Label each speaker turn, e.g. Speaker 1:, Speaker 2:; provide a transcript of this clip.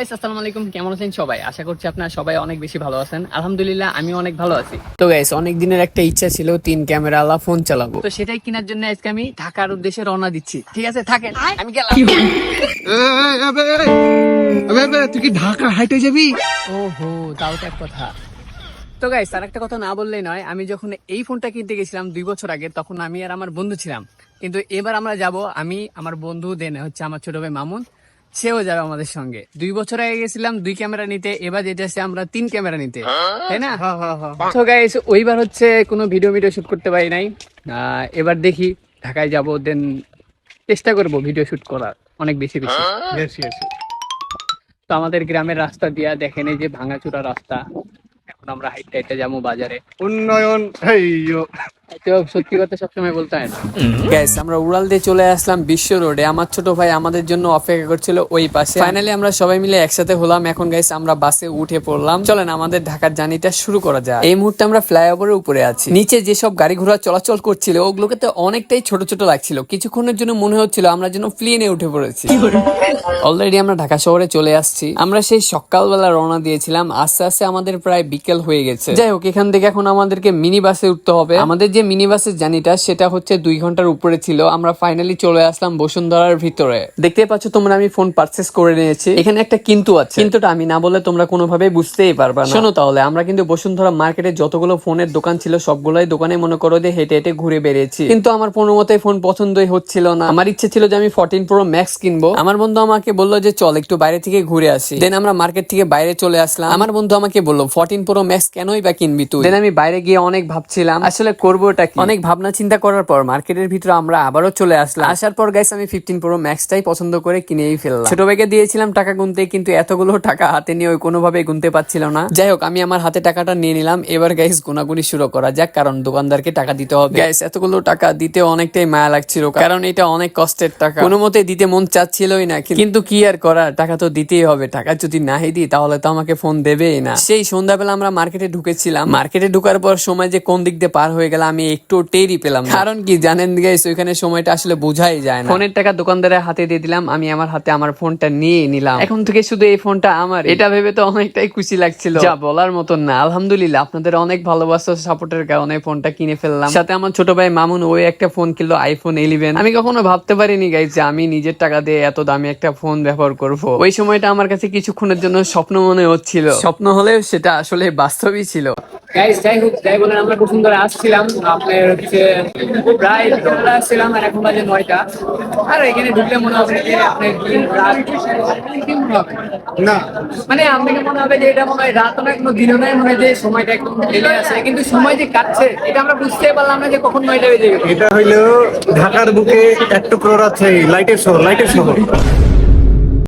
Speaker 1: Guys আসসালামু আলাইকুম। কেমন আছেন সবাই? আশা করছি আপনারা সবাই অনেক বেশি ভালো আছেন। আলহামদুলিল্লাহ আমি অনেক ভালো আছি। তো গাইস অনেক দিনের একটা ইচ্ছা ছিল তিন ক্যামেরা আলা ফোন চালাবো। তো সেটাই কেনার জন্য আজকে আমি ঢাকার উদ্দেশ্যে রওনা দিচ্ছি। ঠিক আছে থাকেন। আমি গেলাম।
Speaker 2: তুই কি ঢাকা হাইটে যাবি?
Speaker 1: ওহো তাও তো এক কথা। তো গাইস তার একটা কথা না বললেই নয় আমি যখন এই ফোনটা কিনতে গেছিলাম দুই বছর আগে তখন আমি আর আমার বন্ধু ছিলাম। কিন্তু এবার আমরা যাব আমি আমার বন্ধু দেন হচ্ছে আমার ছোট ভাই মামুন। সেও যাবে আমাদের সঙ্গে। দুই বছর আগে গেছিলাম দুই ক্যামেরা নিতে এবার যেতেছে আমরা তিন ক্যামেরা নিতে। তাই না? তো গাইস ওইবার হচ্ছে কোনো ভিডিও ভিডিও শুট করতে পারি নাই। আহ, এবার দেখি ঢাকায় যাব দেন চেষ্টা করব ভিডিও শুট করার অনেক বেশি বেশি। তো আমাদের গ্রামের রাস্তা দিয়া দেখেন এই যে ভাঙাচুরা রাস্তা। এখন আমরা হাইটে হাইটে যাব বাজারে।
Speaker 2: উন্নয়ন
Speaker 1: তো সত্যি কথা সবসময় বলতে হয় না। গ্যাস আমরা উড়াল দিয়ে চলে আসলাম বিশ্ব রোডে। আমার ছোট ভাই আমাদের জন্য অপেক্ষা করছিল ওই পাশে। ফাইনালি আমরা সবাই মিলে একসাথে হলাম। এখন গাইস আমরা বাসে উঠে পড়লাম। চলেন আমাদের ঢাকার জার্নিটা শুরু করা যায় এই মুহূর্তে আমরা ফ্লাইওভারের উপরে আছি। নিচে যেসব গাড়ি ঘোড়া চলাচল করছিল ওগুলোকে তো অনেকটাই ছোট ছোট লাগছিল। কিছুক্ষণের জন্য মনে হচ্ছিল আমরা যেন প্লেনে উঠে পড়েছি। অলরেডি আমরা ঢাকা শহরে চলে আসছি। আমরা সেই সকালবেলা রওনা দিয়েছিলাম। আস্তে আস্তে আমাদের প্রায় বিকেল হয়ে গেছে। যাই হোক এখান থেকে এখন আমাদেরকে মিনি বাসে উঠতে হবে। আমাদের যে মিনি বাসের জার্নিটা সেটা হচ্ছে দুই ঘণ্টার উপরে ছিল আমরা ফাইনালি চলে আসলাম বসুন্ধরার ভিতরে। দেখতে পাচ্ছ তোমরা আমি ফোন পারচেস করে নিয়েছি। এখানে একটা কিন্তু আছে। কিন্তুটা আমি না বলে তোমরা কোনোভাবে বুঝতেই পারবা না। শোনো তাহলে আমরা কিন্তু বসুন্ধরা মার্কেটে যতগুলো ফোনের দোকান ছিল সবগুলোই দোকানে মনে করো যে হেঁটে হেঁটে ঘুরে বেরিয়েছি। কিন্তু আমার কোনো মতে ফোন পছন্দই হচ্ছিল না। আমার ইচ্ছে ছিল যে আমি ফোরটিন প্রো ম্যাক্স কিনবো। আমার বন্ধু আমাকে বলল যে চল একটু বাইরে থেকে ঘুরে আসি। দেন আমরা মার্কেট থেকে বাইরে চলে আসলাম। আমার বন্ধু আমাকে বলল ফোরটিন প্রো ম্যাক্স কেনই বা কিনবি তুই? দেন আমি বাইরে গিয়ে অনেক ভাবছিলাম আসলে কি? অনেক ভাবনা চিন্তা করার পর মার্কেটের ভিতরে আমরা আবারও চলে আসলাম। আসার পর গাইস আমি ফিফটিন প্রো ম্যাক্সটাই পছন্দ করে কিনেই ফেললাম। ছোট দিয়েছিলাম টাকা গুনতে কিন্তু এতগুলো টাকা হাতে নিয়ে ওই কোনোভাবে গুনতে পারছিল না। যাই হোক আমি আমার হাতে টাকাটা নিয়ে নিলাম। এবার গাইস গুনাগুনি শুরু করা যাক কারণ দোকানদারকে টাকা দিতে হবে। গাইস এতগুলো টাকা দিতে অনেকটাই মায়া লাগছিল কারণ এটা অনেক কষ্টের টাকা। কোনো মতে দিতে মন চাচ্ছিলই না কিন্তু কি আর করার? টাকা তো দিতেই হবে। টাকা যদি নাই দিই তাহলে তো আমাকে ফোন দেবেই না। সেই সন্ধ্যাবেলা আমরা মার্কেটে ঢুকেছিলাম। মার্কেটে ঢুকার পর সময় যে কোন দিক দিয়ে পার হয়ে গেল আমি একটু টেরি পেলাম কারণ কি জানেন গাইস ওইখানে সময়টা আসলে বোঝাই যায় না। ফোনের টাকা দোকানদারের হাতে দিয়ে দিলাম আমি আমার হাতে আমার ফোনটা নিয়ে নিলাম। এখন থেকে শুধু এই ফোনটা আমার। এটা ভেবে তো অনেকটাই খুশি লাগছিল। যা বলার মতন না আলহামদুলিল্লাহ আপনাদের অনেক ভালোবাসা সাপোর্টের কারণে ফোনটা কিনে ফেললাম। সাথে আমার ছোট ভাই মামুন ওই একটা ফোন কিনলো আইফোন ইলেভেন আমি কখনো ভাবতে পারিনি গাইজ যে আমি নিজের টাকা দিয়ে এত দামি একটা ফোন ব্যবহার করব। ওই সময়টা আমার কাছে কিছুক্ষণের জন্য স্বপ্ন মনে হচ্ছিল। স্বপ্ন হলেও সেটা আসলে বাস্তবই ছিল। গাইজ যাই হোক যাই বলেন আমরা বসুন্ধরা আসছিলাম। আপনার হচ্ছে প্রায় সন্ধ্যা আসছিলাম আর এখন বাজে নয়টা। আর এখানে ঢুকলে মনে হবে যে আপনার দিন রাত? হবে?
Speaker 2: না।
Speaker 1: মানে আপনাকে মনে হবে যে এটা মনে হয় রাত না কোনো দিনও নয় মনে হয় যে সময়টা একদম ঢেলে আছে কিন্তু সময় যে কাটছে এটা আমরা বুঝতে পারলাম না যে কখন নয়টা বেজে গেছে
Speaker 2: এটা হইল ঢাকার বুকে এক টুকরো আছে লাইটের শহর লাইটের শহর।